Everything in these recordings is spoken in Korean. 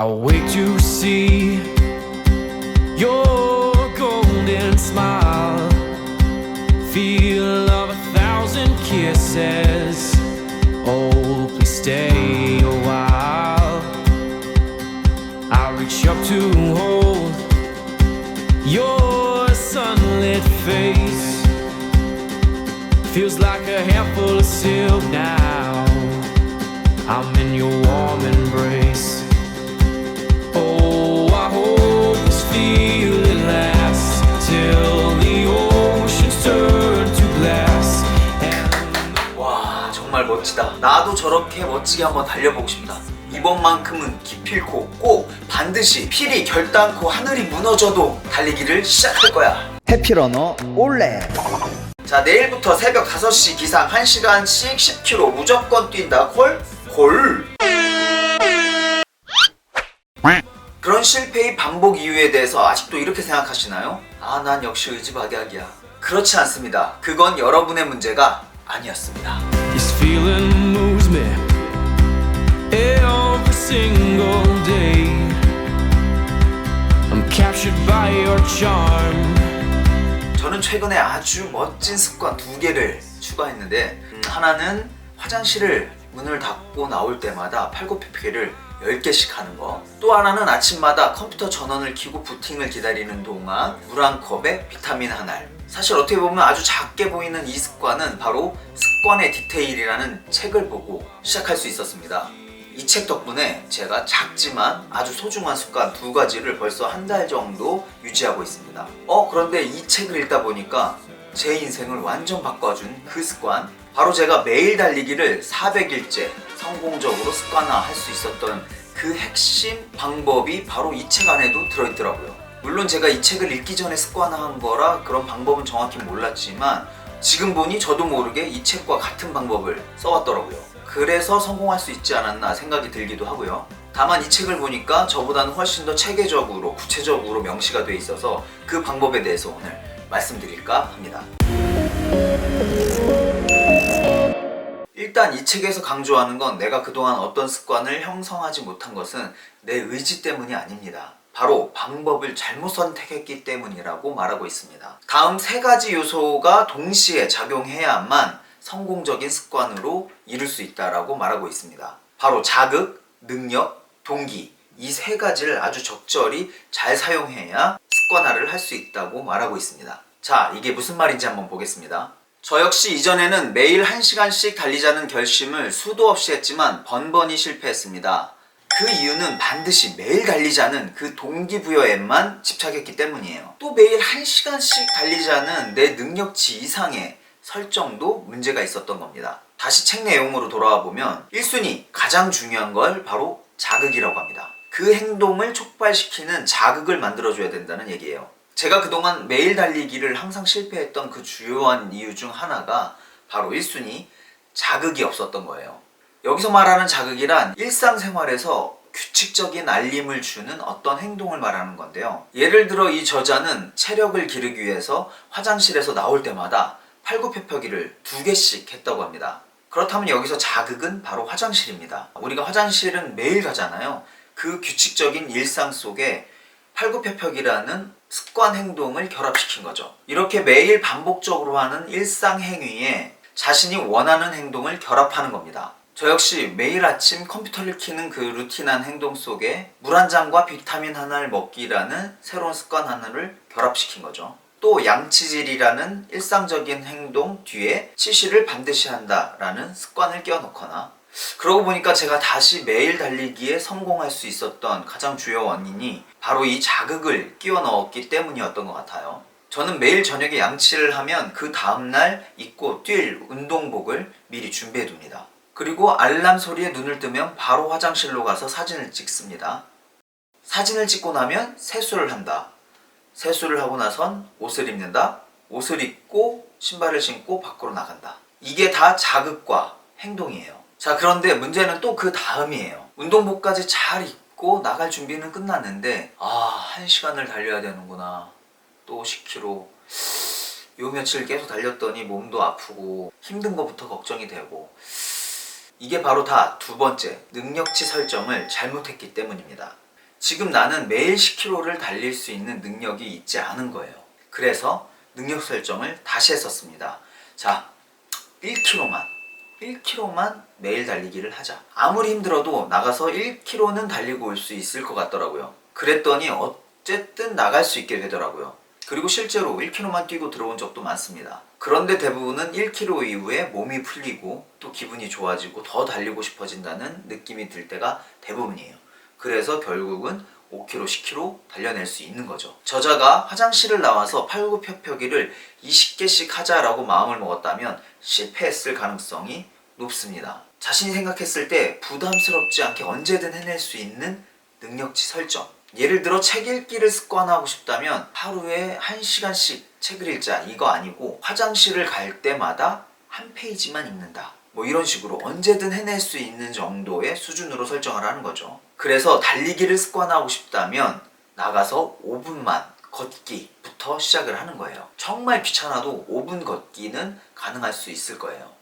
I'll wait to see your golden smile. Feel of a thousand kisses. Oh, please stay a while. I'll reach up to hold your sunlit face. Feels like a handful of silk now. I'm in your warm 멋지다. 나도 저렇게 멋지게 한번 달려보고 싶다. 이번만큼은 기필코 꼭 반드시 필히 결단코 하늘이 무너져도 달리기를 시작할 거야. 해피러너 올레. 자 내일부터 새벽 5시 기상 1시간씩 10km 무조건 뛴다. 콜? 콜. 그런 실패의 반복 이유에 대해서 아직도 이렇게 생각하시나요? 아 난 역시 의지박약이야. 그렇지 않습니다. 그건 여러분의 문제가 아니었습니다 feeling moves me every single day. I'm captured by your charm. 저는 최근에 아주 멋진 습관 두 개를 추가했는데 음, 하나는 화장실을 문을 닫고 나올 때마다 팔굽혀펴기를 10개씩 하는 거. 또 하나는 아침마다 컴퓨터 전원을 켜고 부팅을 기다리는 동안 물 한 컵에 비타민 한 알. 사실 어떻게 보면 아주 작게 보이는 이 습관은 바로 습관의 디테일이라는 책을 보고 시작할 수 있었습니다. 이 책 덕분에 제가 작지만 아주 소중한 습관 두 가지를 벌써 한 달 정도 유지하고 있습니다. 어, 그런데 이 책을 읽다 보니까 제 인생을 완전 바꿔준 그 습관. 바로 제가 매일 달리기를 400일째 성공적으로 습관화할 수 있었던 그 핵심 방법이 바로 이 책 안에도 들어있더라고요. 물론 제가 이 책을 읽기 전에 습관화한 거라 그런 방법은 정확히 몰랐지만 지금 보니 저도 모르게 이 책과 같은 방법을 써왔더라고요. 그래서 성공할 수 있지 않았나 생각이 들기도 하고요. 다만 이 책을 보니까 저보다는 훨씬 더 체계적으로 구체적으로 명시가 돼 있어서 그 방법에 대해서 오늘 말씀드릴까 합니다. 일단 이 책에서 강조하는 건 내가 그동안 어떤 습관을 형성하지 못한 것은 내 의지 때문이 아닙니다. 바로 방법을 잘못 선택했기 때문이라고 말하고 있습니다. 다음 세 가지 요소가 동시에 작용해야만 성공적인 습관으로 이룰 수 있다라고 말하고 있습니다. 바로 자극, 능력, 동기 이 세 가지를 아주 적절히 잘 사용해야 습관화를 할 수 있다고 말하고 있습니다. 자, 이게 무슨 말인지 한번 보겠습니다. 저 역시 이전에는 매일 1시간씩 달리자는 결심을 수도 없이 했지만 번번이 실패했습니다. 그 이유는 반드시 매일 달리자는 그 동기부여에만 집착했기 때문이에요. 또 매일 1시간씩 달리자는 내 능력치 이상의 설정도 문제가 있었던 겁니다. 다시 책 내용으로 돌아와 보면 1순위 가장 중요한 걸 바로 자극이라고 합니다. 그 행동을 촉발시키는 자극을 만들어줘야 된다는 얘기예요. 제가 그동안 매일 달리기를 항상 실패했던 그 주요한 이유 중 하나가 바로 1순위 자극이 없었던 거예요. 여기서 말하는 자극이란 일상생활에서 규칙적인 알림을 주는 어떤 행동을 말하는 건데요. 예를 들어 이 저자는 체력을 기르기 위해서 화장실에서 나올 때마다 팔굽혀펴기를 두 개씩 했다고 합니다. 그렇다면 여기서 자극은 바로 화장실입니다. 우리가 화장실은 매일 가잖아요. 그 규칙적인 일상 속에 팔굽혀펴기라는 습관 행동을 결합시킨 거죠. 이렇게 매일 반복적으로 하는 일상 행위에 자신이 원하는 행동을 결합하는 겁니다. 저 역시 매일 아침 컴퓨터를 켜는 그 루틴한 행동 속에 물 한 잔과 비타민 하나를 먹기라는 새로운 습관 하나를 결합시킨 거죠. 또 양치질이라는 일상적인 행동 뒤에 치실을 반드시 한다라는 습관을 끼워넣거나 그러고 보니까 제가 다시 매일 달리기에 성공할 수 있었던 가장 주요 원인이 바로 이 자극을 끼워 넣었기 때문이었던 것 같아요. 저는 매일 저녁에 양치를 하면 그 다음날 입고 뛸 운동복을 미리 준비해 둡니다. 그리고 알람 소리에 눈을 뜨면 바로 화장실로 가서 사진을 찍습니다. 사진을 찍고 나면 세수를 한다. 세수를 하고 나선 옷을 입는다. 옷을 입고 신발을 신고 밖으로 나간다. 이게 다 자극과 행동이에요. 자, 그런데 문제는 또 그 다음이에요. 운동복까지 잘 입고 나갈 준비는 끝났는데, 아, 한 시간을 달려야 되는구나. 또 10km. 요 며칠 계속 달렸더니 몸도 아프고 힘든 것부터 걱정이 되고 이게 바로 다 두 번째 능력치 설정을 잘못했기 때문입니다. 지금 나는 매일 10km를 달릴 수 있는 능력이 있지 않은 거예요. 그래서 능력 설정을 다시 했었습니다. 자, 1km만 1km만 매일 달리기를 하자. 아무리 힘들어도 나가서 1km는 달리고 올 수 있을 것 같더라고요. 그랬더니 어쨌든 나갈 수 있게 되더라고요. 그리고 실제로 1km만 뛰고 들어온 적도 많습니다. 그런데 대부분은 1km 이후에 몸이 풀리고 또 기분이 좋아지고 더 달리고 싶어진다는 느낌이 들 때가 대부분이에요. 그래서 결국은 5km, 10km 달려낼 수 있는 거죠. 저자가 화장실을 나와서 팔굽혀펴기를 20개씩 하자라고 마음을 먹었다면 실패했을 가능성이 높습니다. 자신이 생각했을 때 부담스럽지 않게 언제든 해낼 수 있는 능력치 설정. 예를 들어 책 읽기를 습관하고 싶다면 하루에 1시간씩 책을 읽자 이거 아니고 화장실을 갈 때마다 한 페이지만 읽는다. 뭐 이런 식으로 언제든 해낼 수 있는 정도의 수준으로 설정을 하는 거죠. 그래서 달리기를 습관하고 싶다면 나가서 5분만 걷기부터 시작을 하는 거예요. 정말 귀찮아도 5분 걷기는 가능할 수 있을 거예요.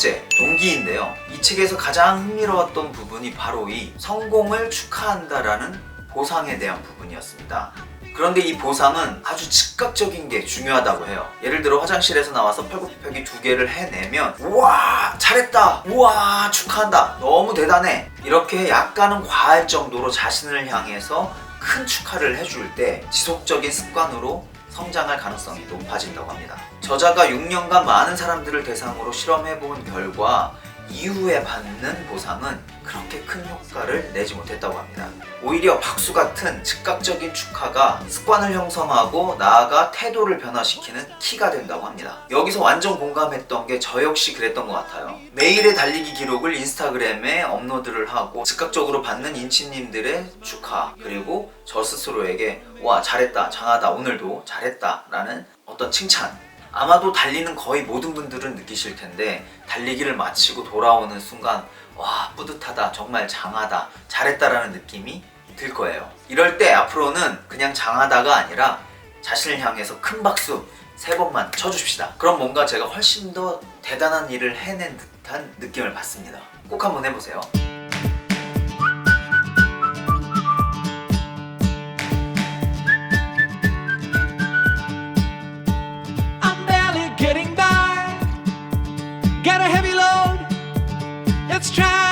번째, 동기인데요. 이 책에서 가장 흥미로웠던 부분이 바로 이 성공을 축하한다라는 보상에 대한 부분이었습니다. 그런데 이 보상은 아주 즉각적인 게 중요하다고 해요. 예를 들어 화장실에서 나와서 팔굽혀펴기 두 개를 해내면 우와 잘했다 우와 축하한다 너무 대단해 이렇게 약간은 과할 정도로 자신을 향해서 큰 축하를 해줄 때 지속적인 습관으로 성장할 가능성이 높아진다고 합니다. 저자가 6년간 많은 사람들을 대상으로 실험해본 결과 이후에 받는 보상은 그렇게 큰 효과를 내지 못했다고 합니다. 오히려 박수 같은 즉각적인 축하가 습관을 형성하고 나아가 태도를 변화시키는 키가 된다고 합니다. 여기서 완전 공감했던 게 저 역시 그랬던 것 같아요. 매일의 달리기 기록을 인스타그램에 업로드를 하고 즉각적으로 받는 인치님들의 축하 그리고 저 스스로에게 와 잘했다 장하다 오늘도 잘했다 라는 어떤 칭찬 아마도 달리는 거의 모든 분들은 느끼실 텐데 달리기를 마치고 돌아오는 순간 와 뿌듯하다 정말 장하다 잘했다라는 느낌이 들 거예요. 이럴 때 앞으로는 그냥 장하다가 아니라 자신을 향해서 큰 박수 세 번만 쳐주십시다. 그럼 뭔가 제가 훨씬 더 대단한 일을 해낸 듯한 느낌을 받습니다. 꼭 한번 해보세요 heavy load. It's trying